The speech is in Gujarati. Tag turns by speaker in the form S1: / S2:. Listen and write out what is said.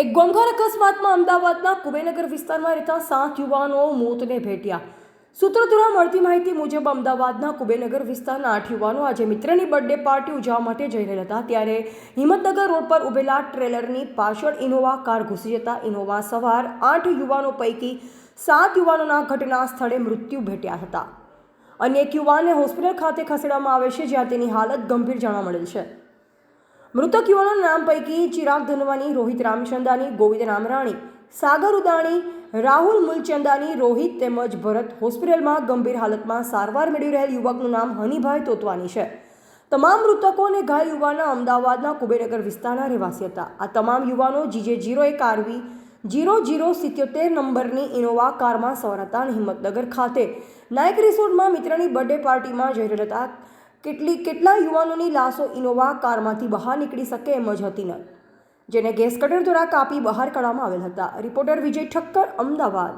S1: એક ગોમઘર અકસ્માતમાં અમદાવાદના કુબેનગર વિસ્તારમાં રહેતા સાત યુવાનો મોતને ભેટ્યા. સૂત્રો દ્વારા મળતી માહિતી મુજબ અમદાવાદના કુબેનગર વિસ્તારના આઠ યુવાનો આજે મિત્રની બર્થડે પાર્ટી ઉજવવા માટે જઈ રહ્યા હતા. ત્યારે હિંમતનગર રોડ પર ઉભેલા ટ્રેલરની પાછળ ઇનોવા કાર ઘૂસી જતા ઇનોવા સવાર આઠ યુવાનો પૈકી સાત યુવાનોના ઘટના સ્થળે મૃત્યુ ભેટ્યા હતા. અન્ય એક યુવાનને હોસ્પિટલ ખાતે ખસેડવામાં આવે છે, જ્યાં તેની હાલત ગંભીર જાણવા મળેલ છે. મૃતક યુવાનોના નામ પૈકી ચિરાગ ધનવાની, રોહિત રામચંદાની, ગોવિંદ રામરાણી, સાગર ઉદાણી, રાહુલ મુલચંદાની, રોહિત તેમજ ભરત હોસ્પિટલમાં ગંભીર હાલતમાં સારવાર મેળવી રહેલ યુવકનું નામ હનીભાઈ તોતવાની છે. તમામ મૃતકો અને ઘાયલ યુવાનો અમદાવાદના કુબેરનગર વિસ્તારના રહેવાસી હતા. આ તમામ યુવાનો જીજે જીરો એક આરવી, જીરો જીરો સિત્યોતેર નંબરની ઇનોવા કારમાં સવાર હતા અને હિંમતનગર ખાતે નાયક રિસોર્ટમાં મિત્રની બર્થડે પાર્ટીમાં જઈ રહ્યા હતા. કેટલી કેટલા યુવાનોની લાશો ઇનોવા કારમાંથી બહાર નીકળી શકે એમ જ હતી નહીં જેને ગેસ કટર દ્વારા કાપી બહાર કાઢવામાં આવેલ હતા. રિપોર્ટર વિજય ઠક્કર, અમદાવાદ.